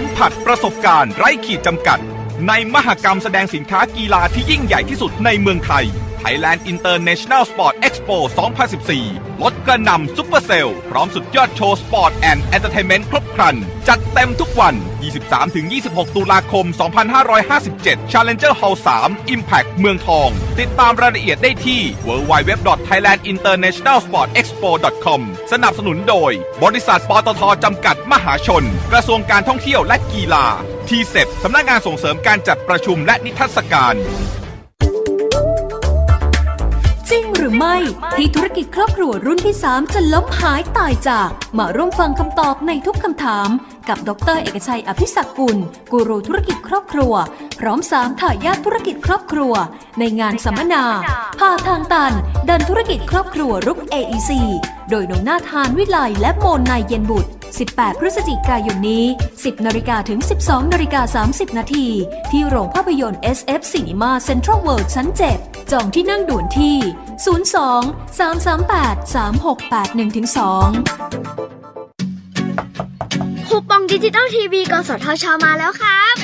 มผัสประสบการณ์ไร้ขีดจำกัด ในมหกรรมแสดงสินค้ากีฬาที่ยิ่งใหญ่ที่สุดในเมืองไทย Thailand International Sport Expo 2014 ลดกระนำซุปเปอร์เซลล์พร้อมสุดยอดโชว์สปอร์ตแอนด์เอนเตอร์เทนเมนต์ครบครัน จัดเต็มทุกวัน 23-26 ตุลาคม 2557 Challenger Hall 3 Impact เมืองทอง ติดตามรายละเอียดได้ที่ www.thailandinternationalsportexpo.com สนับสนุนโดย บริษัทปตทจำกัดมหาชน กระทรวงการท่องเที่ยวและกีฬาทีเซ็สำนักงานส่งเสริมการจัดประชุมและนิทรรศการ ไม่ที่ธุรกิจครอบครัวรุ่นที่ 3 จะล้มหายตายจาก มาร่วมฟังคำตอบในทุกคำถาม กับดร เอกชัยอภิศักกุล กูรูธุรกิจครอบครัว พร้อมสามถ่ายาทธุรกิจครอบครัว ในงานสัมมนาพาทางตัน ดันธุรกิจครอบครัวรุก AEC โดยนงนาทานวิไลและโมนนายเย็นบุตร 18 พฤศจิกายนนี้ 10นาฬิกาถึง 12นาฬิกา30 นาทีที่โรงภาพยนตร์ SF Cinema Central World ชั้น 7 จองที่นั่งด่วนที่ 02 338 3681 2 ปองดิจิตอลทีวีกสทชมาแล้วครับ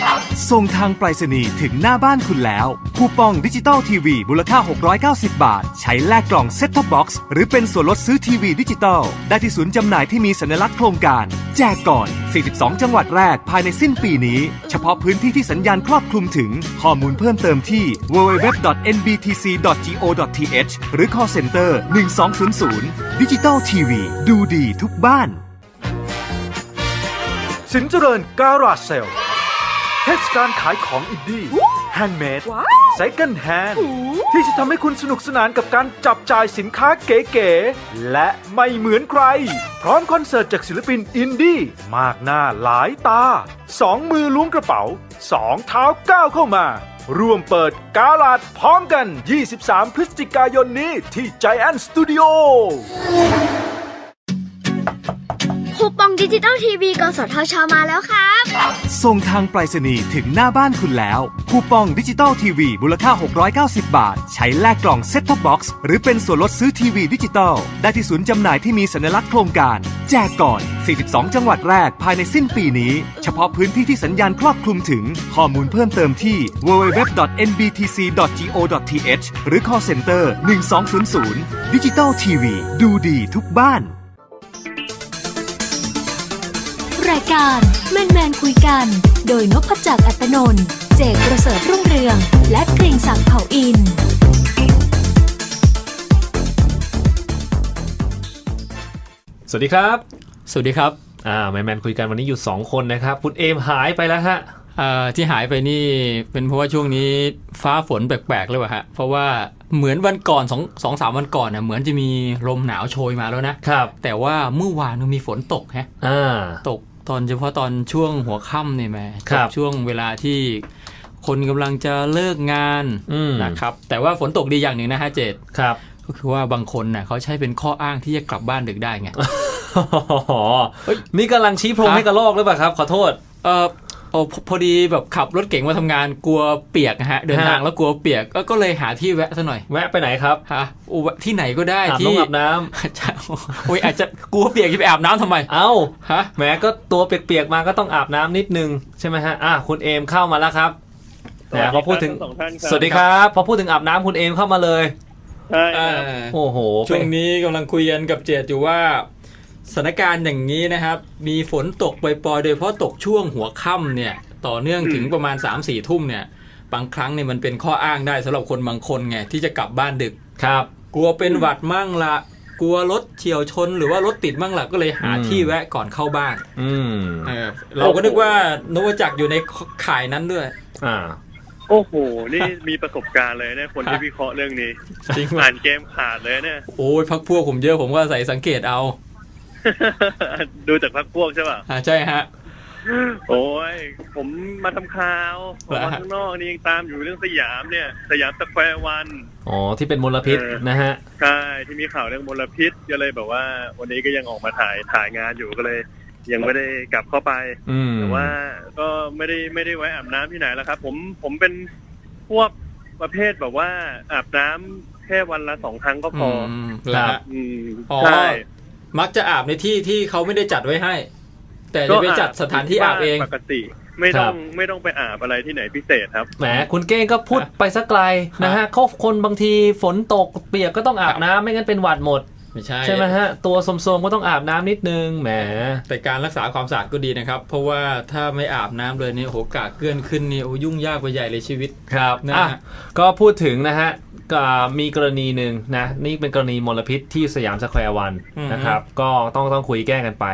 ส่งทางไปรษณีย์ถึงหน้าบ้านคุณแล้ว คูปองดิจิตอลทีวีมูลค่า 690 บาท ใช้แลกกล่องเซ็ตท็อปบ็อกซ์หรือเป็นส่วนลดซื้อทีวีดิจิตอลได้ที่ศูนย์จำหน่ายที่มีสัญลักษณ์โครงการ แจกก่อน 42 จังหวัดแรกภายในสิ้นปีนี้ เฉพาะพื้นที่ที่สัญญาณครอบคลุมถึงข้อมูลเพิ่มเติมที่ www.nbtc.go.th หรือ call center 1200 ดิจิตอลทีวีดูดีทุกบ้าน สินเจริญการาเซล เทศกาลขายของอินดี้แฮนด์เมดไซเคิลแฮนด์ที่จะทำให้คุณสนุกสนานกับการจับจ่ายสินค้าเก๋ๆ และไม่เหมือนใคร พร้อมคอนเสิร์ตจากศิลปินอินดี้มากหน้าหลายตาสองมือล้วงกระเป๋าสองเท้าก้าวเข้ามา ร่วมเปิดกาลาดพร้อมกัน 23 พฤศจิกายนนี้ที่ Giant Studio คูปองดิจิตอลทีวีกสทชมาแล้วครับ ส่งทางไปรษณีย์ถึงหน้าบ้านคุณแล้ว คูปองดิจิตอลทีวีมูลค่า 690 บาท ใช้แลกกล่องเซ็ตท็อปบ็อกซ์หรือเป็นส่วนลดซื้อทีวีดิจิตอลได้ที่ศูนย์จำหน่ายที่มีสัญลักษณ์โครงการ แจกก่อน 42 จังหวัดแรกภายในสิ้นปีนี้ เฉพาะพื้นที่ที่สัญญาณครอบคลุมถึงข้อมูลเพิ่มเติมที่ www.nbtc.go.th หรือ call center 1200 ดิจิตอลทีวีดูดีทุกบ้าน การ แมนแมนคุยกัน โดยนพจักรอัตนนท์เจกประเสริฐรุ่งเรือง และเกรงศักดิ์เผ่าอิน สวัสดีครับสวัสดีครับอ่าแมนแมนคุยกันวันนี้อยู่ 2 คนนะครับ คุณเอมหายไปแล้วฮะ เอ่อที่หายไปนี่เป็นเพราะว่าช่วงนี้ฟ้าฝนแปลกๆเลยว่ะฮะเพราะว่าเหมือนวันก่อนสองสองสามวันก่อนน่ะเหมือนจะมีลมหนาวโชยมาแล้วนะ ครับ แต่ว่าเมื่อวานมันมีฝนตกฮะอ่า ตก ตอนเฉพาะตอนช่วงหัวค่ำเนี่ยแหม่ครับช่วงเวลาที่คนกำลังจะเลิกงานอืม นะครับ แต่ว่าฝนตกดีอย่างหนึ่งนะฮะเจดครับ ก็คือว่าบางคนน่ะเขาใช้เป็นข้ออ้างที่จะกลับบ้านดึกได้ไงเฮ้ยนี่กำลังชี้โพรงฮะให้กระลอกหรือเปล่าครับ ขอโทษ เออโอ้ พอพอดีแบบขับรถเก๋งมาทำงานกลัวเปียกนะฮะ เดินทางฮะแล้วกลัวเปียกก็ก็เลยหาที่แวะซะหน่อย แวะไปไหนครับฮะโอ้แวะที่ไหนก็ได้อาบที่น้ำอาบน้ใช่โอ้ยอาจจะกลัวเปียกจะไปอาบน้ำทำไมำเอ้าฮะแหมก็ตัวเปียกๆมาก็ต้องอาบน้ำนิดนึงใช่ไหมฮะอะคุณเอมเข้ามาแล้วครับแหมพอพูดถึงสวัสดีครับทั้งสองท่านครับสวัสดีครับ พอพูดถึงอาบน้ำคุณเอมเข้ามาเลยใช่เอครับอโอ้โหช่วงนี้กำลังคุยกันกับเจดอยู่ว่า สถานการณ์อย่างนี้นะครับ มีฝนตกปล่อยๆ โดยเฉพาะตกช่วงหัวค่ำเนี่ย ต่อเนื่องถึงประมาณ3 4ทุ่มเนี่ย บางครั้งเนี่ยมันเป็นข้ออ้างได้สำหรับคนบางคนไงที่จะกลับบ้านดึก ครับ กลัวเป็นหวัดมั่งละกลัวรถเฉียวชนหรือว่ารถติดมั่งละก็เลยหาอืม ที่แวะก่อนเข้าบ้านอืมเออเราก็นึกว่านวจักรอยู่ในข่ายนั้นด้วย อ่า โอ้โห นี่มีประสบการณ์เลยเนี่ยคนที่วิเคราะห์เรื่องนี้จริงอ่านเกมขาดเลยเนี่ย โอ้ยพักพวกผมเยอะผมก็ใส่สังเกตเอา ดูจากพักพวกใช่ป่ะอ่าใช่ฮะ โอ้ย ผมมาทำข่าวอเหรอกอมาฮะข้างนอกนี่ยังตามอยู่เรื่องสยามเนี่ย สยามสแควร์วัน อ๋อ ที่เป็นมลพิษเออนะฮะ ใช่ ที่มีข่าวเรื่องมลพิษก็เลยแบบว่า วันนี้ก็ยังออกมาถ่ายถ่ายงานอยู่ก็เลย ยังไม่ได้กลับเข้าไปอืมแต่ว่าก็ไม่ได้ไม่ได้ไว้อาบน้ำที่ไหนแล้วครับ ผมผมเป็นพวกประเภทแบบว่าอาบน้ำแค่วันละสองครั้งก็พออมแล้วฮะอืมอ๋อใช่ มักจะอาบในที่ที่เขาไม่ได้จัดไว้ให้ แต่จะไปจัดสถานที่อาบเองปกติ ไม่ต้องครับไม่ต้องไปอาบอะไรที่ไหนพิเศษครับแหมคุณเก้งก็พูดไปสักไกลนะฮะเขาคนบางทีฝนตกเปียกก็ต้องอาบน้ำไม่งั้นเป็นหวัดหมด ไม่ใช่ ใช่ไหมฮะ ตัวสมๆก็ต้องอาบน้ำนิดนึงแหม แต่การรักษาความสะอาดก็ดีนะครับ เพราะว่าถ้าไม่อาบน้ำเลยเนี่ยโหกากเกลื่อนขึ้นนี่โอ้ยุ่งยากไปใหญ่เลยชีวิต ครับนะอะฮะก็พูดถึงนะฮะก็มีกรณีหนึ่งนะ นี่เป็นกรณีมลพิษที่สยามสแควร์วันอืมนะครับ ก็ต้องต้องคุยแก้กันไป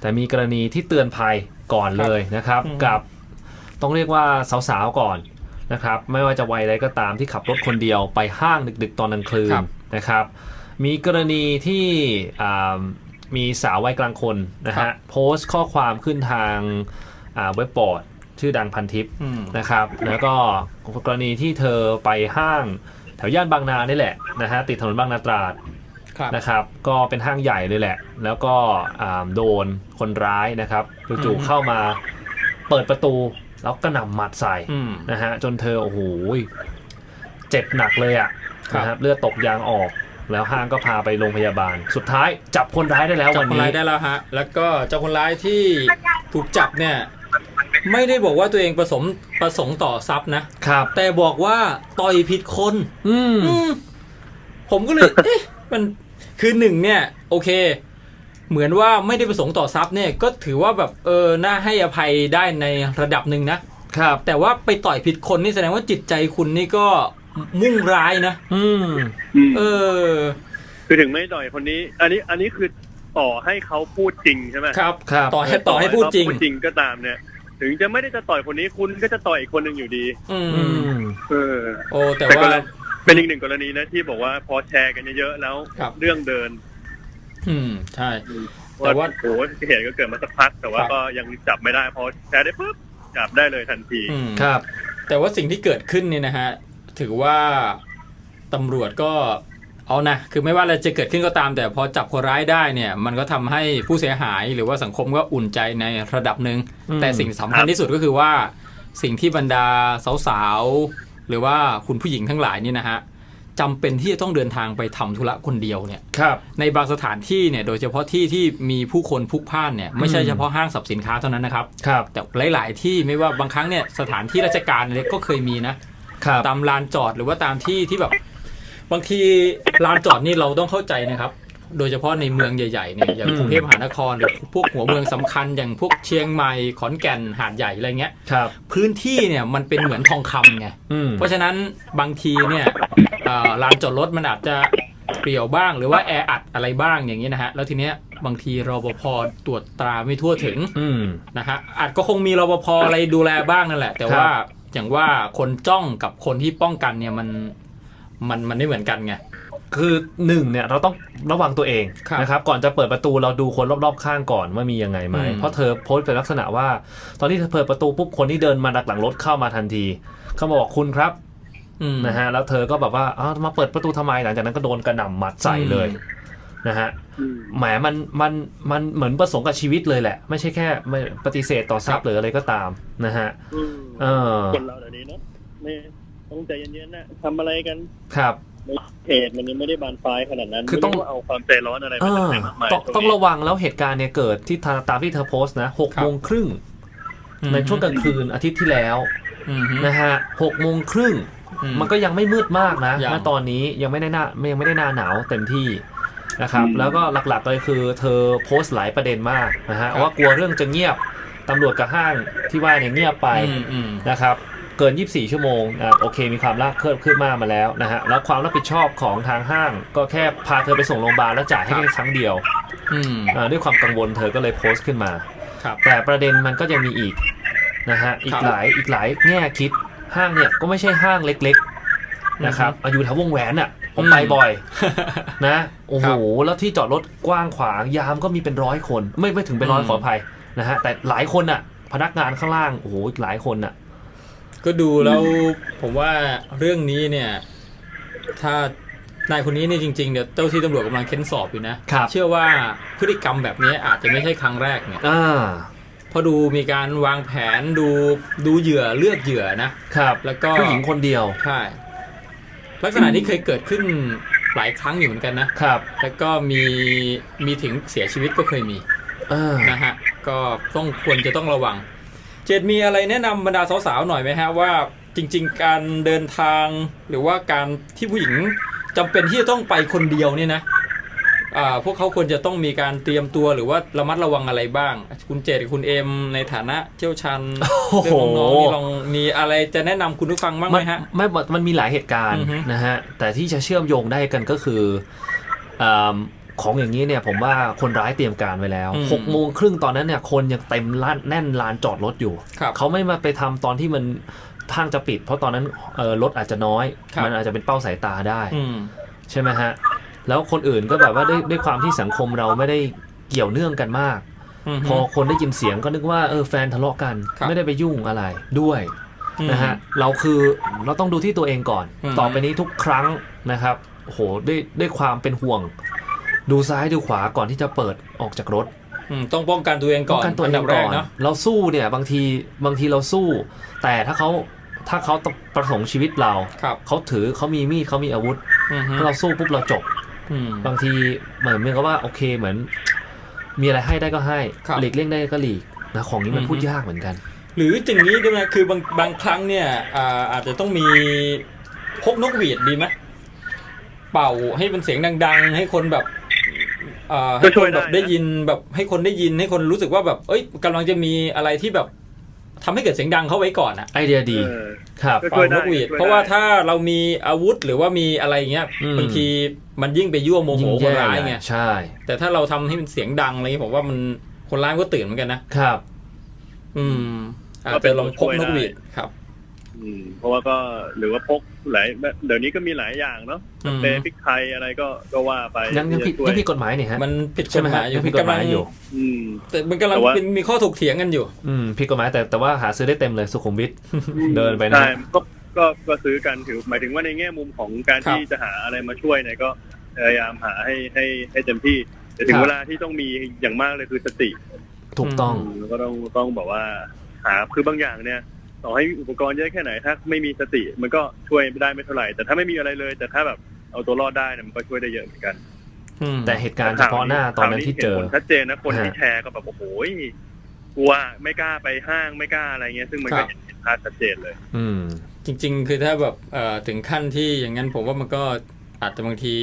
แต่มีกรณีที่เตือนภัยก่อนเลยนะครับ อืม กับต้องเรียกว่าสาวๆก่อนนะครับ ไม่ว่าจะวัยใดก็ตามที่ขับรถคนเดียวไปห้างดึก ๆ ตอนกลางคืนนะครับ มีกรณีที่อ่ามีสาววัยกลางคนนะฮะโพสต์ข้อความขึ้นทางอ่าเว็บบอร์ดชื่อดังพันทิปอืมนะครับ แล้วก็กรณีที่เธอไปห้างแถวย่านบางนานี่แหละนะฮะติดถนนบางนาตราดครับนะครับก็เป็นห้างใหญ่เลยแหละ แล้วก็อ่าโดนคนร้ายนะครับจู่ๆเข้ามาเปิดประตูแล้วก็หนำหมัดใส่อืมนะฮะจนเธอโอ้โหเจ็บหนักเลยอะครับนะครับเลือดตกยางออก แล้วห้างก็พาไปโรงพยาบาล สุดท้ายจับคนร้ายได้แล้วจับวันคนนี้ ร้ายได้แล้วฮะ แล้วก็เจ้าคนร้ายที่ถูกจับเนี่ยไม่ได้บอกว่าตัวเองประสมประสงค์ต่อทรัพย์นะ ครับ แต่บอกว่าต่อยผิดคน อืม อืมผมก็เลย เอ๊ะ มันคือหนึ่งเนี่ย โอเค เหมือนว่าไม่ได้ประสงค์ต่อทรัพย์เนี่ย ก็ถือว่าแบบเออน่าให้อภัยได้ในระดับหนึ่งนะ ครับ แต่ว่าไปต่อยผิดคนนี่แสดงว่าจิตใจคุณนี่ก็ มุ่งร้ายนะอืมเออ คือถึงไม่ต่อยคนนี้ อันนี้อันนี้คือต่อให้เขาพูดจริงใช่ไหมครับครับต่อให้ต่อให้พูดจริงพูดจริงก็ตามเนี่ย ถึงจะไม่ได้จะต่อยคนนี้คุณก็จะต่อยอีกคนหนึ่งอยู่ดี อือืมมเออโอ้แต่แต่กว่ารณีเป็นอีกหนึ่งกรณีนะที่บอกว่าพอแชร์กันเยอะๆแล้วครับเรื่องเดิน อืมใช่แต่ว่าโอ้โหเหตุก็เกิดมาสักพัก แต่ว่าครับก็ยังจับไม่ได้พอแชร์ได้ปุ๊บจับได้เลยทันทีอืมครับ แต่ว่าสิ่งที่เกิดขึ้นเนี่ยนะฮะ ถือว่าตำรวจก็เอานะคือไม่ว่าอะไรจะเกิดขึ้นก็ตาม แต่พอจับคนร้ายได้เนี่ยมันก็ทำให้ผู้เสียหายหรือว่าสังคมก็อุ่นใจในระดับหนึ่งอืม แต่สิ่งสำคัญที่สุดก็คือว่า สิ่งที่บรรดาสาวๆหรือว่าคุณผู้หญิงทั้งหลายนี่นะฮะจำเป็นที่จะต้องเดินทางไปทำธุระคนเดียวเนี่ย ครับ ในบางสถานที่เนี่ยโดยเฉพาะที่ที่มีผู้คนพลุกพล่านเนี่ยไม่ใช่อืมเฉพาะห้างสรรพสินค้าเท่านั้นนะครับ ครับ แต่หลาย ๆ ที่ไม่ว่าบางครั้งเนี่ยสถานที่ราชการเนี่ยก็เคยมีนะ ครับตามลานจอดหรือว่าตามที่ที่แบบ บางทีลานจอดนี่เราต้องเข้าใจนะครับ โดยเฉพาะในเมืองใหญ่ๆเนี่ยอย่างอืม กรุงเทพมหานครหรือพวกหัวเมืองสำคัญอย่างพวกเชียงใหม่ขอนแก่นหาดใหญ่อะไรเงี้ย ครับ พื้นที่เนี่ยมันเป็นเหมือนทองคำไง อืม เพราะฉะนั้นบางทีเนี่ยเอ่อลานจอดรถมันอาจจะเปลี่ยวบ้างหรือว่าแออัดอะไรบ้างอย่างนี้นะฮะ แล้วทีเนี้ยบางทีรปภตรวจตราไม่ทั่วถึงอืม นะฮะอาจก็คงมีรปภอะไรดูแลบ้างนั่นแหละ แต่ครับว่า อย่างว่าคนจ้องกับคนที่ป้องกันเนี่ยมันมันมันไม่เหมือนกันไง คือหนึ่งเนี่ยเราต้องระวังตัวเองครับนะครับก่อนจะเปิดประตูเราดูคนรอบๆข้างก่อนว่ามียังไงไหมอืมเพราะเธอโพสต์เป็นลักษณะว่า ตอนที่เธอเปิดประตูปุ๊บคนที่เดินมาดักหลังรถเข้ามาทันที เขามาบอกคุณครับอืมนะฮะแล้วเธอก็แบบว่าอ้าวมาเปิดประตูทำไมหลังจากนั้นก็โดนกระหน่ำหมัดใส่เลยอืม นะฮะแหมมันมันมันเหมือนประสงค์กับชีวิตเลยแหละ ไม่ใช่แค่ไม่ปฏิเสธต่อทรัพย์หรืออะไรก็ตามนะฮะเออคนเราเดี๋ยวนี้เนาะไม่ต้องใจเย็นๆนะทำอะไรกันครับเหตุมันยังไม่ได้บานปลายขนาดนั้น คือต้องไม่ได้ว่าเอาความใจร้อนอะไรเอมาจากอไหนมากมายต้องต้องระวังแล้วเหตุการณ์เนี่ยเกิดที่ทางตามที่เธอโพสต์นะหกครับโมงครึ่งในช่วงกลางคืนอาทิตย์ที่แล้วอืมฮึนะฮะหกโมงครึ่งอืมันก็ยังไม่มืดมากนะยังณตอนนี้ยังไม่ได้หน้ายังไม่ได้หน้าหนาวเต็มที่ นะครับแล้วก็หลักๆเลยคือเธอโพสต์หลายประเด็นมากนะฮะว่ากลัวเรื่องจะเงียบตำรวจกับห้างที่ว่าเนี่ยเงียบไปอืมอืมนะครับเกิน 24 ชั่วโมงอะโอเค มีความลากเคลื่อนขึ้นมากมาแล้วนะฮะแล้วความรับผิดชอบของทางห้าง ก็แค่พาเธอไปส่งโรงพยาบาลแล้วจ่ายให้แค่ครั้งเดียวอืมอ่าด้วยความกังวลเธอก็เลยโพสต์ขึ้นมาครับแต่ประเด็นมันก็ยังมีอีกนะฮะอีครักบหลายอีกหลายแง่คิดห้างเนี่ยก็ไม่ใช่ห้างเล็ก ๆ นะครับอายุแถววงแหวนอะผมไปบ่อยนะ โอ้โห แล้วที่จอดรถกว้างขวางยามก็มีเป็นร้อยคน ไม่ไม่ถึงเป็นร้อยอืมขออภัยนะฮะ แต่หลายคนอะ พนักงานข้างล่าง โอ้โหอีกหลายคนอะ ก็ดูแล้วผมว่าเรื่องนี้เนี่ย ถ้านายคนนี้เนี่ยจริงๆเดี๋ยวเจ้าที่ตำรวจกำลังเค้นสอบอยู่นะครับเชื่อว่าพฤติกรรมแบบนี้อาจจะไม่ใช่ครั้งแรกเนี่ยอ่าเพราะดูมีการวางแผนดูดูเหยื่อเลือกเหยื่อนะครับ แล้วก็ผู้หญิงคนเดียวใช่ลักษณะนี้เคยเกิดขึ้น หลายครั้งอยู่เหมือนกันนะครับ แล้วก็มีมีถึงเสียชีวิตก็เคยมีอ่านะฮะก็ต้องควรจะต้องระวัง เจดมีอะไรแนะนำบรรดาสาวๆหน่อยไหมฮะว่าจริง ๆ การเดินทางหรือว่าการที่ผู้หญิงจำเป็นที่จะต้องไปคนเดียวเนี่ยนะอ่า พวกเขาควรจะต้องมีการเตรียมตัวหรือว่าระมัดระวังอะไรบ้าง คุณเจดกับคุณเอ็มในฐานะเชี่ยวชาญโอ้โหเรื่องของน้องนี่ลองมีอะไรจะแนะนำคุณผู้ฟังบ้างไหมฮะไม่มันมีหลายเหตุการณ์อือฮึนะฮะแต่ที่จะเชื่อมโยงได้กันก็คืออ่าของอย่างนี้เนี่ยผมว่าคนร้ายเตรียมการไว้แล้วอืมหกโมงครึ่งตอนนั้นเนี่ยคนยังเต็มล้านแน่นลานจอดรถอยู่ครับเขาไม่มาไปทำตอนที่มันทางจะปิด เพราะตอนนั้นเออรถอาจจะน้อยครับมันอาจจะเป็นเป้าสายตาได้อืมใช่ไหมฮะ แล้วคนอื่นก็แบบว่าด้วยด้วยความที่สังคมเราไม่ได้เกี่ยวเนื่องกันมากมพอคนได้ยินเสียงก็นึกว่าเออแฟนทะเลาะกัน ครับ ไม่ได้ไปยุ่งอะไรด้วยอืมนะฮะเราคือเราต้องดูที่ตัวเองก่อน อืม ต่อไปนี้ทุกครั้งนะครับโอ้โหด้วยด้วยความเป็นห่วง ดูซ้ายดูขวาก่อนที่จะเปิดออกจากรถ อืมต้องป้องกันตัวเองก่อนป้องกันตัวเอดังบแรก่กอนเนาะ เราสู้เนี่ยบางทีบางทีเราสู้ แต่ถ้าเขาถ้าเขาประสงค์ชีวิตเรา ครับ เขาถือเขามีมีดเขามีอาวุธอืมฮึ ถ้าเราสู้ปุ๊บเราจบอืม บางทีเหมือนเหมือนกับว่าโอเคเหมือน มีอะไรให้ได้ก็ให้ครับ หลีกเลี่ยงได้ก็หลีกนะของนี้มันอือฮึพูดยากเหมือนกัน หรืออย่างนี้ด้วยไหมคือบางบางครั้งเนี่ยอ่าอาจจะต้องมีพกนกหวีดดีไหมเป่าให้เป็นเสียงดัง ๆ ให้คนแบบอ่าก็ให้ช่ควยนได้แบบนะ ได้ยินแบบให้คนได้ยินให้คนรู้สึกว่าแบบ เอ้ยกำลังจะมีอะไรที่แบบ ทำให้เกิดเสียงดังเข้าไว้ก่อนอะไอเดียดีเออครับก็เป่านกหวีดช่วยได้เพราะว่าถ้าเรามีอาวุธหรือว่ามีอะไรเงี้ยอืมบางทีมันยิ่งไปยั่วโมโหยิ่งคนแย่ร้ายเลยไงใช่ แต่ถ้าเราทำให้มันเสียงดังอะไรเงี้ยผมว่ามันคนร้ายมันก็ตื่นเหมือนกันนะครับ อืมอาจก็เป็จะนลองพกตัวช่วยนกหวีดได้ครับอืม เพราะว่าก็หรือว่าพกหลายเดี๋ยวนี้ก็มีหลายอย่างเนาะอืมเตพริกไทยอะไรก็ก็ว่าไปยังยังผิดที่จะช่วยังผิดกฎหมายนี่ฮะมันผิดกใช่ฎไหมหฮะมายอยัยู่งผิดกฎหมายอยู่อืมแต่มันกำลังแต่ว่าเป็นมีข้อถกเถียงกันอยู่ อืมผิดกฎหมายแต่แต่ว่าหาซื้อได้เต็มเลยสุขุมวิทเดินไปนะใช่ก็ก็ก็ซื้อกันถือหมายถึงว่าในแง่มุมของการครับที่จะหาอะไรมาช่วยเนี่ยก็พยายามหาให้ให้ให้เต็มที่แต่ถึคงรับเวลาที่ต้องมีอย่างมากเลยคือสติ ถูกต้องแล้วก็ต้องต้องแบบว่าหาคือบางอย่างเนี่ย ต่อให้อุปกรณ์เยอะแค่ไหนถ้าไม่มีสติ มันก็ช่วยไม่ได้ไม่เท่าไหร่ แต่ถ้าไม่มีอะไรเลย แต่ถ้าแบบเอาตัวรอดได้เนี่ยมันก็ช่วยได้เยอะเหมือนกันอืมแต่เหตุการณ์เฉพาะหน้าตอนนั้นที่เจอข่าวนี้ห็นผลชัดเจนนะคนที่ฮะแชร์ก็แบบโอ้โหกลัวไม่กล้าไปห้างไม่กล้าอะไรเงี้ยซึ่งมันก็เห็นเห็นภาพชัดเจนเลย อืม จริง ๆ คือถ้าแบบเอ่อถึงขั้นที่อย่างนั้นผมว่ามันก็อาจจะบางที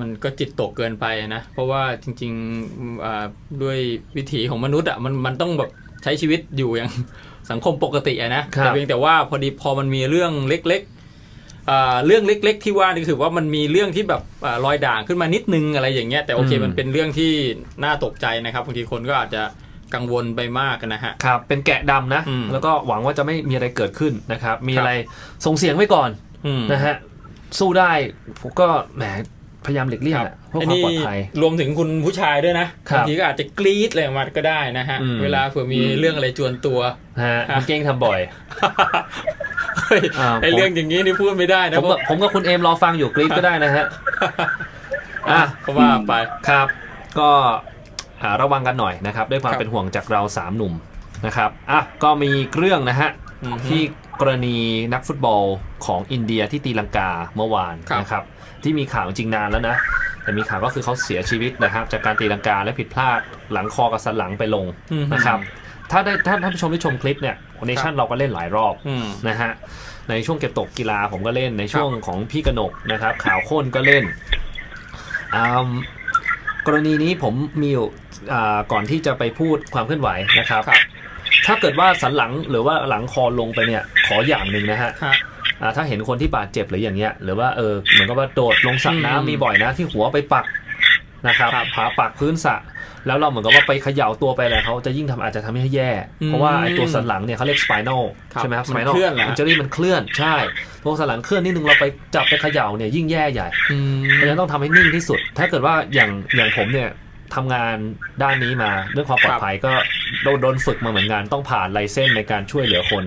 มันก็จิตตกเกินไปนะเพราะว่าจริงๆอ่าด้วยวิถีของมนุษย์อะมันมันต้องแบบใช้ชีวิตอยู่อย่าง สังคมปกติอะนะครับแต่เพียงแต่ว่าพอดีพอมันมีเรื่องเล็กๆอ่าเรื่องเล็ก ๆ ที่ว่านี่คือว่ามันมีเรื่องที่แบบอ่ารอยด่างขึ้นมานิดนึงอะไรอย่างเงี้ยแต่โอเคอืมมันเป็นเรื่องที่น่าตกใจนะครับบางทีคนก็อาจจะกังวลไปมากนะฮะครับเป็นแกะดำนะอืมแล้วก็หวังว่าจะไม่มีอะไรเกิดขึ้นนะครับ มีครับอะไรส่งเสียงไว้ก่อนอืมนะฮะสู้ได้ผมก็แหม พยายามหลีกเลี่ยงครับอะเพื่ออันความนี้ปลอดภัยรวมถึงคุณผู้ชายด้วยนะครับบางทีก็อาจจะกรี๊ดอะไรออกมาก็ได้นะฮะอืมเวลาเผื่อมีเรื่องอะไรจวนตัวนะฮะครับคุณเก้งทำบ่อยเฮ้ยอ่าไอผมเรื่องอย่างนี้นี่พูดไม่ได้นะผมกับผมกับคุณเอมรอฟังอยู่กรี๊ดก็ได้นะฮะอะก็ว่าไปครับ ก็อ่าระวังกันหน่อยนะครับ ด้วยความครับเป็นห่วงจากเราสามหนุ่มนะครับอะก็มีเรื่องนะฮะอืมที่กรณีนักฟุตบอลของอินเดียที่ตีลังกาเมื่อวานครับนะครับ ที่มีข่าวจริงนานแล้วนะ แต่มีข่าวก็คือเขาเสียชีวิตนะครับ จากการตีลังกาและผิดพลาดหลังคอกับสันหลังไปลงอืมนะครับ ถ้าได้ท่านท่านผู้ชมที่ชมคลิปเนี่ยเนชั่นเราก็เล่นหลายรอบอืมนะฮะในช่วงเก็บตกกีฬาผมก็เล่นในช่วงของพี่กนกนะครับ ข่าวโค้นก็เล่นอืมกรณีนี้ผมมีอยู่อ่าก่อนที่จะไปพูดความเคลื่อนไหวนะครับครับ ถ้าเกิดว่าสันหลังหรือว่าหลังคอลงไปเนี่ยขออย่างหนึ่งนะฮะฮะอ่า ถ้าเห็นคนที่บาดเจ็บหรืออย่างเงี้ยหรือว่าเออเหมือนกับว่าโดดลงสระอืมน้ำมีบ่อยนะที่หัวไปปักนะครับครับหาปักพื้นสระแล้วเราเหมือนกับว่าไปเขย่าตัวไปอะไรเขาจะยิ่งทำอาจจะทำให้แย่อืมเพราะว่าไอ้ตัวสันหลังเนี่ยเขาเรียก spinal ครับใช่ไหมครับมัน spinal เคลื่อนเหรอฮะอินเจอรี่มันเคลื่อนใช่ตัวสันหลังเคลื่อนนิดนึงเราไปจับไปเขย่าเนี่ยยิ่งแย่ใหญ่อืมเพราะฉะนั้นต้องทำให้นิ่งที่สุด ถ้าเกิดว่าอย่างอย่างผมเนี่ยทำงานด้านนี้มาเรื่องความปลอดภัยก็โดนโดนฝึกมาเหมือนกันต้องผ่านไลเซนส์ในการช่วยเหลือคน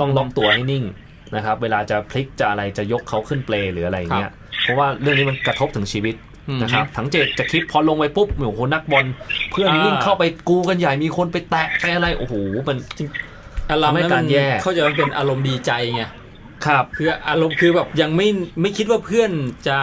ต้องล็อกตัวให้นิ่ง นะครับ เวลาจะพลิกจะอะไรจะยกเขาขึ้นเปลหรืออะไรอย่างเงี้ยเพราะว่าเรื่องนี้มันกระทบถึงชีวิตอืมนะครับทั้งเจตจะคลิปพอลงไปปุ๊บโอ้โหนักบอลเพื่อนอ่าวิ่งเข้าไปกูกันใหญ่มีคนไปแตะไปอะไรโอ้โหมันอารมณ์ทำให้นั้นกามัรนแย่ เขาใจะมันเป็นอารมณ์ดีใจไง ครับ คืออารมณ์คือแบบยังไม่ไม่คิดว่าเพื่อนจะ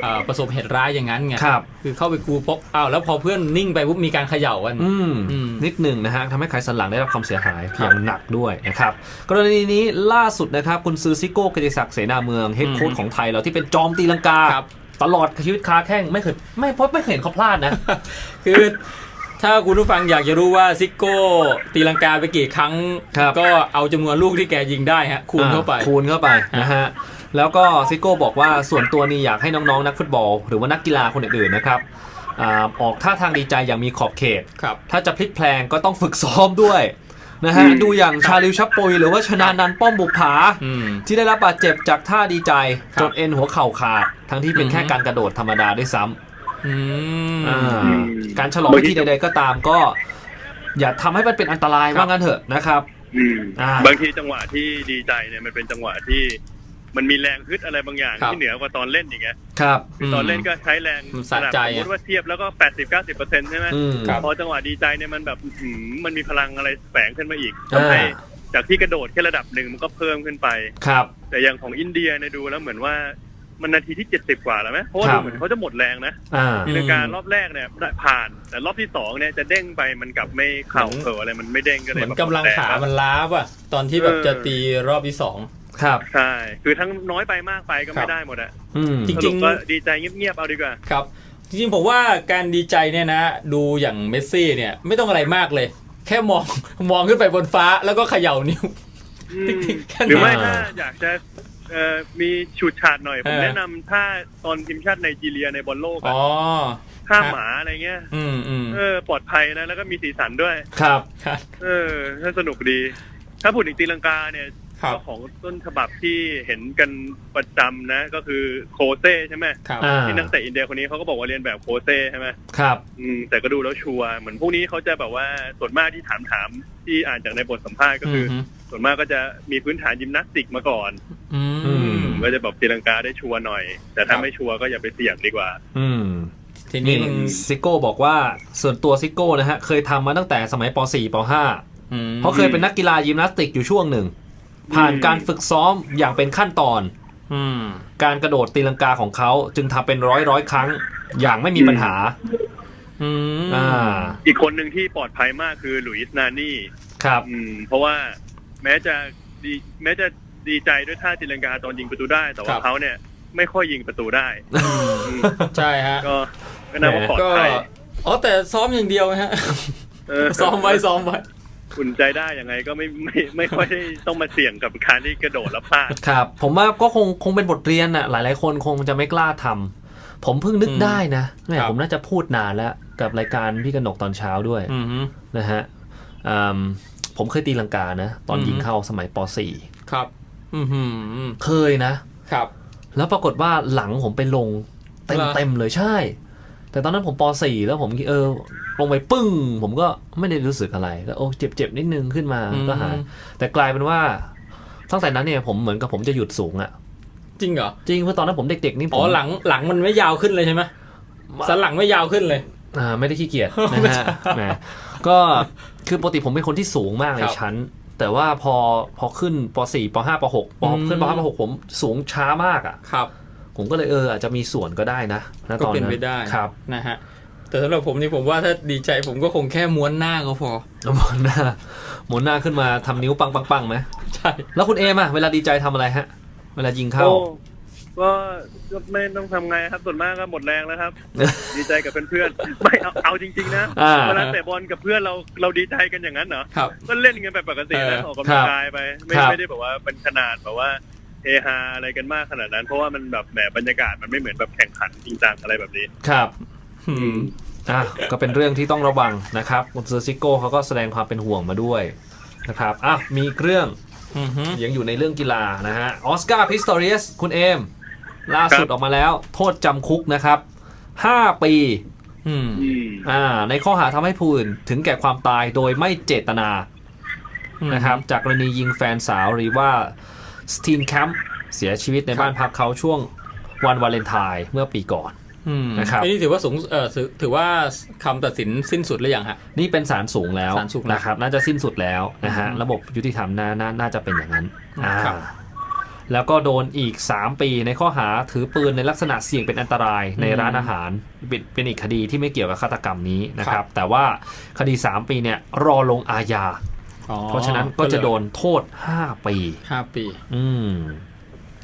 เอ่อประสบเหตุร้ายอย่างนั้นไงครับ คือเข้าไปกูพบอ้าวแล้วพอเพื่อนนิ่งไปปุ๊บมีการเขย่ากัน อืม อืม นิดหนึ่งนะฮะทำให้ไขสันหลังได้รับความเสียหายครับอย่างหนักด้วยนะครับ กรณีนี้ล่าสุดนะครับ คุณซือซิโก้กิติศักดิ์เสนาเมืองเฮดโค้ชอืมของไทยเราที่เป็นจอมตีลังกา ครับ ตลอดชีวิตค้าแข้งไม่เคยไม่เพราะไม่เคยเห็นเขาพลาดนะ คือ ถ้าคุณผู้ฟังอยากจะรู้ว่าซิโก้ตีลังกาไปกี่ครั้ง ครับ ก็เอาจำนวนลูกที่แกยิงได้ฮะคูณเข้าไปอ่คูณเข้าไปนะฮะแล้วก็ซิโก้บอกว่าส่วนตัวนี่อยากให้น้องๆนักฟุตบอล หรือว่านักกีฬาคนอื่นๆนะครับอาออกท่าทางดีใจอย่างมีขอบเขต ครับ ถ้าจะพลิกแพลงก็ต้องฝึกซ้อมด้วยนะฮะอืมดูอย่างชาลิวชัปปุยหรือว่าชนานันท์ป้อมบุกผา อืม ที่ได้รับบาดเจ็บจากท่าดีใจ ครับจนเอ็นหัวเข่าขาด ทั้งที่เป็นอืมแค่การกระโดดธรรมดาด้วยซ้ อืมำอ่าอืม การฉลองวิธีใด ๆ ก็ตามก็ อย่าทำให้มันเป็นอันตรายครับว่างั้นเถอะนะครับ อืมอ่าบางทีจังหวะที่ดีใจเนี่ยมันเป็นจังหวะที่ มันมีแรงฮึดอะไรบางอย่างครับ ที่เหนือกว่าตอนเล่นอย่างเงี้ยครับคือตอนเล่นก็ใช้แรงมันสะใจสมมติว่าเทียบแล้วก็แปดสิบเก้าสิบเปอร์เซ็นต์ใช่ไหมอืม ครับ พอจังหวะดีใจเนี่ยมันแบบอื้อหือมันมีพลังอะไรแฝงขึ้นมาอีกอ่า ทำให้จากที่กระโดดแค่ระดับหนึ่งมันก็เพิ่มขึ้นไป ครับ แต่อย่างของอินเดียเนี่ยดูแล้วเหมือนว่า มันนาทีที่เจ็ดสิบกว่าแล้วไหมเพราะว่าครับดูเหมือนเขาจะหมดแรงนะอ่าอืมในการรอบแรกเนี่ยผ่าน แต่รอบที่สองเนี่ยจะเด้งไปมันกลับไม่เข่าเหมือนเข่าอะไรมันไม่เด้งก็เลเหยมือนแบบกำลังหดแรขามันล้าป่ะ ตอนที่แบบเออจะตีรอบที่สองครับ ใช่ คือทั้งน้อยไปมากไปก็ครัไม่บได้หมดอะอืม จริงสปก็ดีใจเงียบๆเอาดีกว่า ครับ จริงๆผมว่าการดีใจเนี่ยนะ ดูอย่างเมสซี่เนี่ยไม่ต้องอะไรมากเลย แค่มอง มองขึ้นไปบนฟ้าแล้วก็เขย่านิ้ว อืมแค่นั้น หรือไม่อ่าถ้าอยากจะ เอ่อมีฉูดฉาดหน่อย ผมเออ แนะนำถ้าตอนทีมชาติไนจีเรียในบอลโลกอะอ๋อข้ามหมาอะไรเงี้ย อืมอืมเออ ปลอดภัยนะ แล้วก็มีสีสันด้วย ครับครับ เออถ้าสนุกดี ถ้าพูดถึงตีลังกาเนี่ยครับก็ของต้นฉบับที่เห็นกันประจำนะ ก็คือโคเซ่ใช่ไหมครับอ่าที่นักเตะอินเดียคนนี้เขาก็บอกว่าเรียนแบบโคเซ่ใช่ไหมครับ อืมแต่ก็ดูแล้วชัวร์เหมือนพวกนี้เขาจะแบบว่าส่วนมากที่ถามถามๆที่อ่านจากในบทสัมภาษณ์ก็คืออม ส่วนมากก็จะมีพื้นฐานยิมนาสติกมาก่อนอือืมมก็จะแบบตีลังกาได้ชัวร์หน่อย แต่ครัถ้าบไม่ชัวร์ก็อย่าไปเสี่ยงดีกว่า อืมทีนี้นี่มันซิโก้บอกว่าส่วนตัวซิโก้นะฮะ เคยทำมาตั้งแต่สมัยป .4 ป .5 อืมเพราะเคยเป็นนักกีฬายิมนาสติกอยู่ช่วงหนึ่ง ผ่านการฝึกซ้อมอย่างเป็นขั้นตอนอืมการกระโดดตีลังกาของเขาจึงทำเป็นร้อยร้อยๆครั้ง อย่างไม่มีปัญหาอืมอ่าอีกคนหนึ่งที่ปลอดภัยมากคือหลุยส์นานี่ครับอืมเพราะว่า แม้จะดีแม้จะดีใจด้วยท่าตีลังกาตอนยิงประตูได้ แต่ว่าเขาเนี่ยไม่ค่อยยิงประตูได้อืมใช่ฮะก็ก็น่าว่าปลอดก็ภัยอ๋อแต่ซ้อมอย่างเดียวฮะเออซ้อมไว้ซ้อมไว้อุ่นใจได้ยังไงก็ไม่ไม่ไม่ค่อยได้ต้องมาเสี่ยงกับการที่กระโดดแล้วพลาดครับ ผมว่าก็คงคงเป็นบทเรียนน่ะหลายๆคนคงจะไม่กล้าทำผมเพิ่งนึกอืมได้นะแหม่ครับผมน่าจะพูดนานแล้วกับรายการพี่กนกตอนเช้าด้วยอืมฮึนะฮะอืม ผมเคยตีลังกานะ ตอนอืมยิงเข้าสมัยปครับอืมฮึ .4 เคยนะครับ แล้วปรากฏว่าหลังผมไปลงเต็มเหรอเต็มเลยใช่ แต่ตอนนั้นผมป .4 แล้วผมคิดเออลงไปปึ้ง ผมก็ไม่ได้รู้สึกอะไรก็โอ้เจ็บเจ็บๆนิดนึงขึ้นมาอืมก็หายแต่กลายเป็นว่าตั้งแต่นั้นเนี่ยผมเหมือนกับผมจะหยุดสูงอะจริงเหรอจริงเพราะตอนนั้นผมเด็กๆนี่ผมอ๋อหลังหลังมันไม่ยาวขึ้นเลยใช่ไหมสันหลังไม่ยาวขึ้นเลยอ่าไม่ได้ขี้เกียจนะไม่ใช่ฮะแหม ก็คือปกติผมเป็นคนที่สูงมากในครับชั้น แต่ว่าพอพอขึ้นป .4 ป .5 ป .6 ปอืมขึ้นป .5 ป .6 ผมสูงช้ามากอะครับ ผมก็เลยเอออาจจะมีส่วนก็ได้นะณก็ตอนเป็นนั้นไปได้ครับนะฮะแต่สำหรับผมนี่ผมว่าถ้าดีใจผมก็คงแค่ม้วนหน้าก็พอหมุนหน้าหมุนหน้าขึ้นมาทำนิ้วปังปังปังไหมใช่ แล้วคุณเอมอะเวลาดีใจทำอะไรฮะ เวลายิงเข้าโอ้ ก็ก็ไม่ต้องทำไงครับส่วนมากก็หมดแรงแล้วครับ ดีใจกับเพื่อนๆไม่เอาเอาจริงๆนะอ่าเวลาเตะบอลกับเพื่อนเราเราดีใจกันอย่างนั้นเหรอครับ ก็เล่นกันแบบปกตินะเออออกกำลังกายไป ไม่ครับ ไม่ได้แบบว่าเป็นขนาดแบบว่าเฮฮาอะไรกันมากขนาดนั้น เพราะว่ามันแบบแหมบรรยากาศมันไม่เหมือนแบบแข่งขันจริงจังอะไรแบบนี้ ครับอืมอะก็เป็นเรื่องที่ต้องระวังนะครับคุณเซอร์ซิโก้เขาก็แสดงความเป็นห่วงมาด้วยนะครับอะมีอีกเรื่องอืมฮึยังอยู่ในเรื่องกีฬานะฮะออสการ์พิสตอริสคุณเอม ล่าสุดครับออกมาแล้ว โทษจำคุกนะครับ5ปีอืมอืม อ่า ในข้อหาทำให้ผู้อื่นถึงแก่ความตายโดยไม่เจตนานะครับ จากกรณียิงแฟนสาวหรือว่าสตีนแคมป์เสียชีวิตในบ้านพักเขาช่วงวันวาเลนไทน์เมื่อปีก่อนอืมนะครับอันนี้ถือว่าสูงเออถือถือว่าคำตัดสินสิ้นสุดหรือยังฮะนี่เป็นศาลสูงแล้วศาลสูงแล้วนะครับ น่าจะสิ้นสุดแล้วนะฮะอืมระบบยุติธรรมน่านาน่าจะเป็นอย่างนั้นอ่าครับ แล้วก็โดนอีก 3 ปีในข้อหาถือปืนในลักษณะเสี่ยงเป็นอันตรายในร้านอาหารเป็นเป็นอีกคดีที่ไม่เกี่ยวกับฆาตกรรมนี้นะครับ แต่ว่าคดี 3 ปีเนี่ยรอลงอาญาอ๋อเพราะฉะนั้นก็จะโดนโทษ 5 ปีห้าปีอืม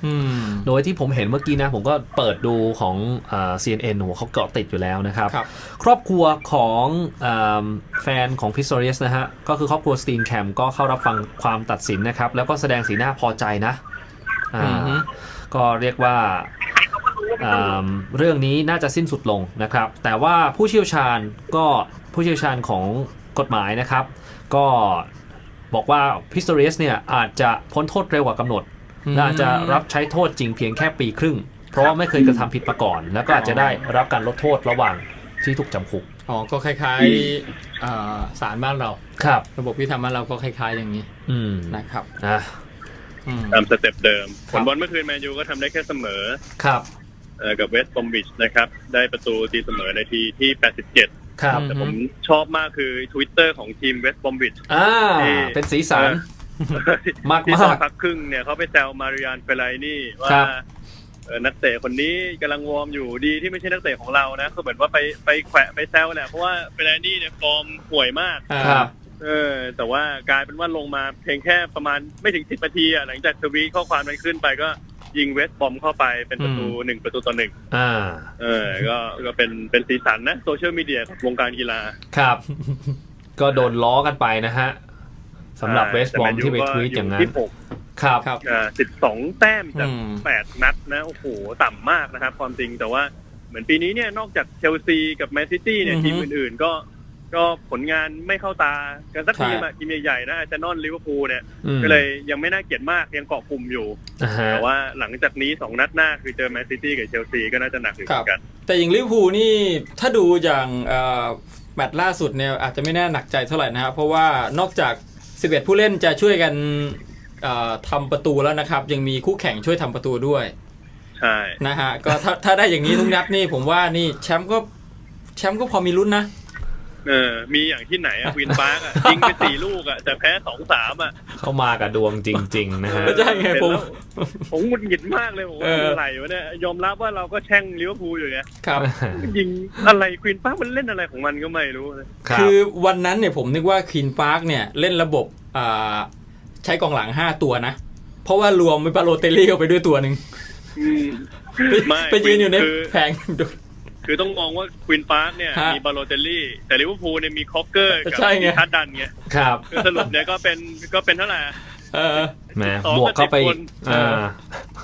อืมโดยที่ผมเห็นเมื่อกี้นะ ผมก็เปิดดูของเอ่อ CNN โหเขาเกาะติดอยู่แล้วนะครับครับครอบครัวของเอมแฟนของพิสโตเรียสนะฮะ ก็คือครอบครัวสตีนแคมก็เข้ารับฟังความตัดสินนะครับ แล้วก็แสดงสีหน้าพอใจนะอ่าอือฮึ ก็เรียกว่าอ่าเรื่องนี้น่าจะสิ้นสุดลงนะครับ แต่ว่าผู้เชี่ยวชาญก็ผู้เชี่ยวชาญของกฎหมายนะครับ ก็บอกว่าพิสโตเรียสเนี่ยอาจจะพ้นโทษเร็วกว่ากำหนดน่าจะรับใช้โทษจริงเพียงแค่ปีครึ่ง เพราะว่าไม่เคยกระทำผิดมาก่อน แล้วก็อาจจะได้รับการลดโทษระหว่างที่ถูกจำคุกอ๋อก็คล้ายๆอ่าศาลบ้านเราครับ ระบบพิธรรมบ้านเราก็คล้าย ๆ อย่างนี้อืมนะครับนะอืม ตามสเต็ปเดิมคผรับลบอลเมื่อคืนแมนยูก็ทำได้แค่เสมอครับเอ่อกับเวสต์บอมบิชนะครับ ได้ประตูตีเสมอในทีที่ 87 ครับ แต่ผมชอบมากคือ Twitter ของทีมเวสต์บอมบิชอ่าเอ่อเป็นสีสันมากที่มากตอนพักครึ่งเนี่ยเขาไปแซวมาริยานเฟลไลนี่ว่าครับเอ่อนักเตะคนนี้กำลังวอร์มอยู่ดีที่ไม่ใช่นักเตะของเรานะคือเหมือนว่าไปไปแขวะไปแซวแหละเพราะว่าเฟลไลนี่เนี่ยฟอร์มห่วยมากอ่าครับ เออ แต่ว่ากลายเป็นว่าลงมาเพียงแค่ประมาณไม่ถึงสิบนาทีอะหลังจากทวีตข้อความมันขึ้นไปก็ยิงเวสต์บอมเข้าไปเป็นประตูหนึ่งประตูต่อหนึ่งอ่า เออ ก็ก็เป็นเป็นสีสันนะโซเชียลมีเดียของวงการกีฬา ครับ ก็โดนล้อกันไปนะฮะสำหรับเวสบอมแต่ที่ไปก็ทวีตอย่างนั้นที่หกครับครับสิบสองแต้มจากอืมแปดนัดนะโอ้โหต่ำมากนะครับ ความจริงแต่ว่าเหมือนปีนี้เนี่ยนอกจากเชลซีกับแมนซิตี้เนี่ยอือฮึทีมอื่นๆ ก็ ก็ผลงานไม่เข้าตากันสักใช่ทีมอะทีมใหญ่ๆนะอาร์เซนอลลิเวอร์พูลเนี่ยอืมก็เลยยังไม่น่าเกลียดมากยังเกาะกลุ่มอยู่อ่าฮะแต่ว่าหลังจากนี้สองนัดหน้าคือเจอแมนซิตี้กับเชลซีก็น่าจะหนักอยู่เหมือนกัน แต่อย่างลิเวอร์พูลนี่ถ้าดูอย่างเอ่อแมตช์ล่าสุดเนี่ยอาจจะไม่น่าหนักใจเท่าไหร่นะครับเพราะว่านอกจาก 11 ผู้เล่นจะช่วยกันเอ่อทำประตูแล้วนะครับ ยังมีคู่แข่งช่วยทำประตูด้วย ใช่นะฮะก็ถ้าถ้าได้อย่างนี้ทุกนัดนี่ผมว่านี่แชมป์ก็แชมป์ก็พอมีลุ้นนะ เออ มีอย่างที่ไหนอะวินปาร์กอะยิงไปสี่ลูกอะแต่แพ้สองสามอะเข้ามากับดวงจริง ๆ นะฮะใช่ไงผม ผมหงุดหงิดมากเลยผมเอว่าออะไรวะเนี่ยยอมรับว่าเราก็แช่งลิเวอร์พูลอยู่ไงครับยิงอะไรควีนปาร์กมันเล่นอะไรของมันก็ไม่รู้นะครับคือวันนั้นเนี่ยผมนึกว่าคินพาร์คเนี่ยเล่นระบบอ่าใช้กองหลัง5ตัวนะ เพราะว่ารวมไปบาโลเตลลี่เข้าไปด้วยตัวหนึ่งอืมไปไม่ไปยืนอยู่ในคือแผงดู คือต้องมองว่าควีนปาร์กเนี่ยฮะมีบาโลเตลลี่ แต่ลิเวอร์พูลเนี่ยมีคอกเกอร์กับใช่ไง มีทัดดันไงครับคือสรุปเนี่ยก็เป็นก็เป็นเท่าไหร่อะเออ แหมสองบวกเข้าไปกับสิบอีคกนอ่า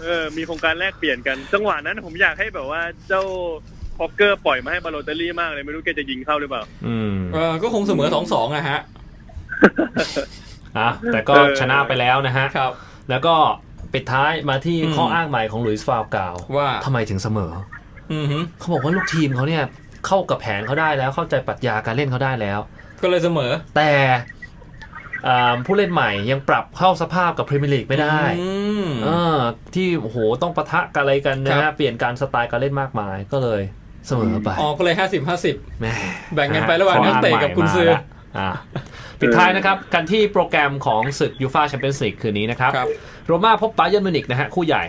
เออมีโครงการแลกเปลี่ยนกัน จังหวะนั้นผมอยากให้แบบว่าเจ้าคอกเกอร์ปล่อยมาให้บาโลเตลลี่มากเลยไม่รู้แกจะยิงเข้าหรือเปล่า อืมเออก็คงเสมอสองสองอะฮะ อะแต่ก็เออ ชนะไปแล้วนะฮะ ครับ แล้วก็ปิดท้ายมาที่อืมข้ออ้างใหม่ของหลุยส์ฟาวกาวว่า ทำไมถึงเสมอ อือหือเขาบอกว่าลูกทีมเขาเนี่ยเข้ากับแผนเขาได้แล้วเข้าใจปรัชญาการเล่นเขาได้แล้ว ก็เลยเสมอแต่อ่าผู้เล่นใหม่ยังปรับเข้าสภาพกับพรีเมียร์ลีกไม่ได้อืม เออที่โอ้โหต้องปะทะกันอะไรกันนะครัฮะบ เปลี่ยนการสไตล์การเล่นมากมายก็เลยเสมอไปอ๋อก็เลยห้าสิบห้าสิบ แหม่แบ่งกันไประหว่างนักเตะกับกุนซือข้างใหม่มาแล้วอะปิดท้ายนะครับกันที่โปรแกรมของศึกยูฟาแชมเปี้ยนส์ลีกคืนนี้นะครับ ครับ โรม่าพบปาเยิร์นมิวนิกนะฮะ คู่ใหญ่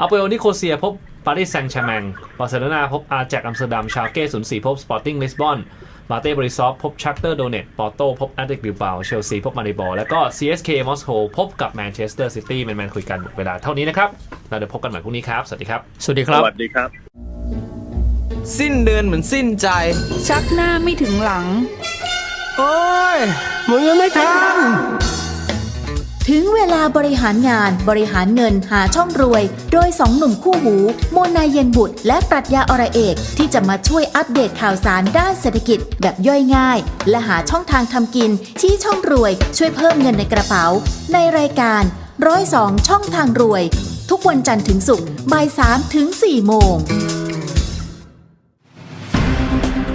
อาเปโอนิโคเซียพบ ปารีสแซงต์แชร์แมงบาร์เซโลนาพบอาแจกอัมสเตอร์ดัม ชาลเก้04พบสปอร์ติ้งลิสบอนบาเต้บริซอฟพบชักเตอร์โดเนตปอร์โตพบแอตเลติกบิลบาเชลซีพบมาริบอลแล้วก็ CSK มอสโกพบกับแมนเชสเตอร์ซิตี้แมนๆคุยกันหมดเวลาเท่านี้นะครับเราเดี๋ยวพบกันใหม่พรุ่งนี้ครับ สวัสดีครับ สวัสดีคสรับวัสดีครับ สิ้นเดือนเหมือนสิ้นใจ ชักหน้าไม่ถึงหลัง โอ้ยหมุนเงินไม่ทันถึงเวลา บริหารงานบริหารเงินหาช่องรวย โดยสองหนุ่มคู่หู โมนายเย็นบุตร และปรัชญาอรเอก ที่จะมาช่วยอัปเดตข่าวสารด้านเศรษฐกิจแบบย่อยง่าย และหาช่องทางทำกิน ชี้ช่องรวย ช่วยเพิ่มเงินในกระเป๋า ในรายการร้อยสองช่องทางรวย ทุกวันจันทร์ถึงศุกร์บ่ายสามถึงสี่โมง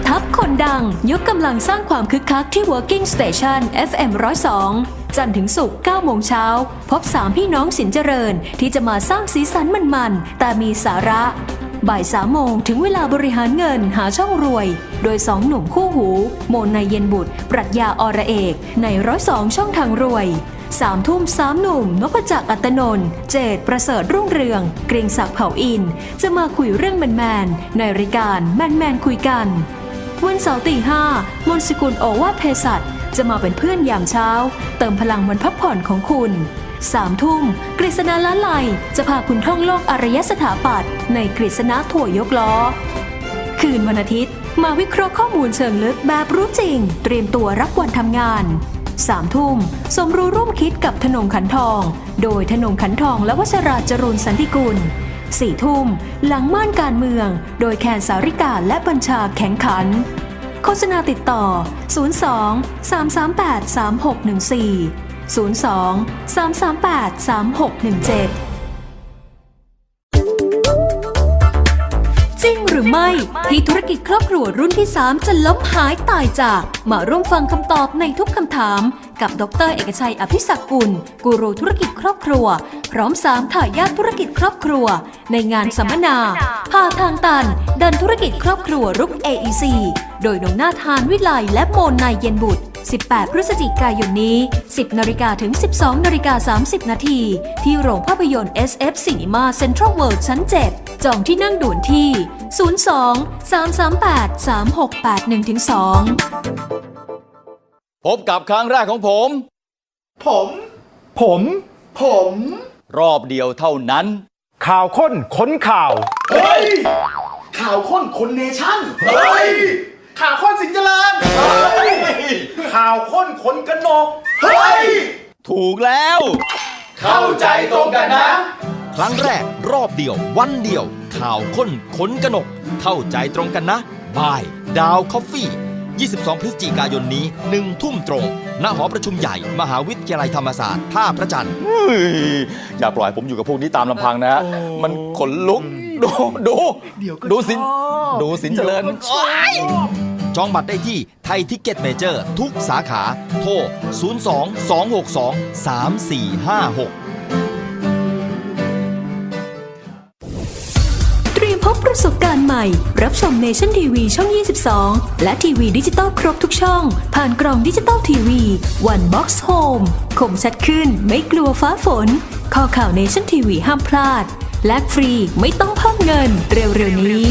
ทัพคนดังยกกำลังสร้างความคึกคักที่ Working Station FM 102 จันทร์ถึงศุกร์9โมงเช้า พบ 3 พี่น้องสินเจริญที่จะมาสร้างสีสันมันๆ แต่มีสาระ บ่าย3โมงถึงเวลาบริหารเงินหาช่องรวย โดย2หนุ่มคู่หู โมนนายเย็นบุตร ปรัชญาอระเอก ใน102ช่องทางรวยสามทุ่มสามหนุ่มนพจักอัตนนท์เจดประเสริฐรุ่งเรือง เกรียงศักดิ์เผ่าอิน จะมาคุยเรื่องแมนๆในรายการแมนแมนคุยกัน วันเสาร์ตีห้ามนสกุลโอวาเภสัช จะมาเป็นเพื่อนยามเช้า เติมพลังวันพักผ่อนของคุณสามทุ่มกฤษณาล้านไลจะพาคุณท่องโลกอารยสถาปัตย์ในกฤษณะถั่วยกล้อ คืนวันอาทิตย์ มาวิเคราะห์ข้อมูลเชิงลึกแบบรู้จริง เตรียมตัวรับวันทำงานสามทุ่มสมรู้ร่วมคิดกับธนงขันทอง โดยธนงขันทองและวชราจรูนสันติกุลสี่ทุ่มหลังม่านการเมือง โดยแคนสาริกาและบัญชาแข็งขัน โฆษณาติดต่อ 02 338 3614 02 338 3617 รือไม่ ที่ธุรกิจครอบครัวรุ่นที่ 3 จะล้มหายตายจาก มาร่วมฟังคำตอบในทุกคำถาม กับดร เอกชัยอภิศักกุล กูรูธุรกิจครอบครัว พร้อมสามถ่ายาทธุรกิจครอบครัว ในงานสัมมนาพาทางตัน ดันธุรกิจครอบครัวรุก AEC โดยนงนาทานวิไลและโมนนายเย็นบุตร 18 พฤศจิกายนนี้ 10 นาฬิกาถึง 12 นาฬิกา 30 นาที ที่โรงภาพยนตร์ SF Cinema Central World ชั้น 7 จองที่นั่งด่วนที่ 02 338 3681 2 พบกับครั้งแรกของผม ผม ผม ผม รอบเดียวเท่านั้น ข่าวค้นค้นข่าว เฮ้ย ข่าวค้นคนเนชั่น เฮ้ย ข่าวค้นสิงห์เจริญเฮ้ยข่าวค้นคนกนก เฮ้ย ถูกแล้ว เข้าใจตรงกันนะ ครั้งแรกรอบเดียว วันเดียว ข่าวค้นขนกนก เข้าใจตรงกันนะบาย ดาวคอฟฟี่ 22 พฤศจิกายนนี้ 1 ทุ่มตรง ณหอประชุมใหญ่ มหาวิทยาลัยธรรมศาสตร์ท่าพระจันทร์อย่าปล่อยผมอยู่กับพวกนี้ตามลำพังนะฮะมันขนลุก ดู ดูดูสินดูสินเจริญโอ๊ย จองบัตรได้ที่ไทยทิกเก็ตเมเจอร์ทุกสาขา โทร 02 262 3456 เตรียมพบประสบการณ์ใหม่ รับชมเนชั่นทีวีช่อง 22 และทีวีดิจิตอลครบทุกช่อง ผ่านกล่องดิจิตอลทีวี One Box Home คมชัดขึ้นไม่กลัวฟ้าฝนข้อข่าวเนชั่นทีวีห้ามพลาด และฟรีไม่ต้องเพิ่มเงินเร็วๆนี้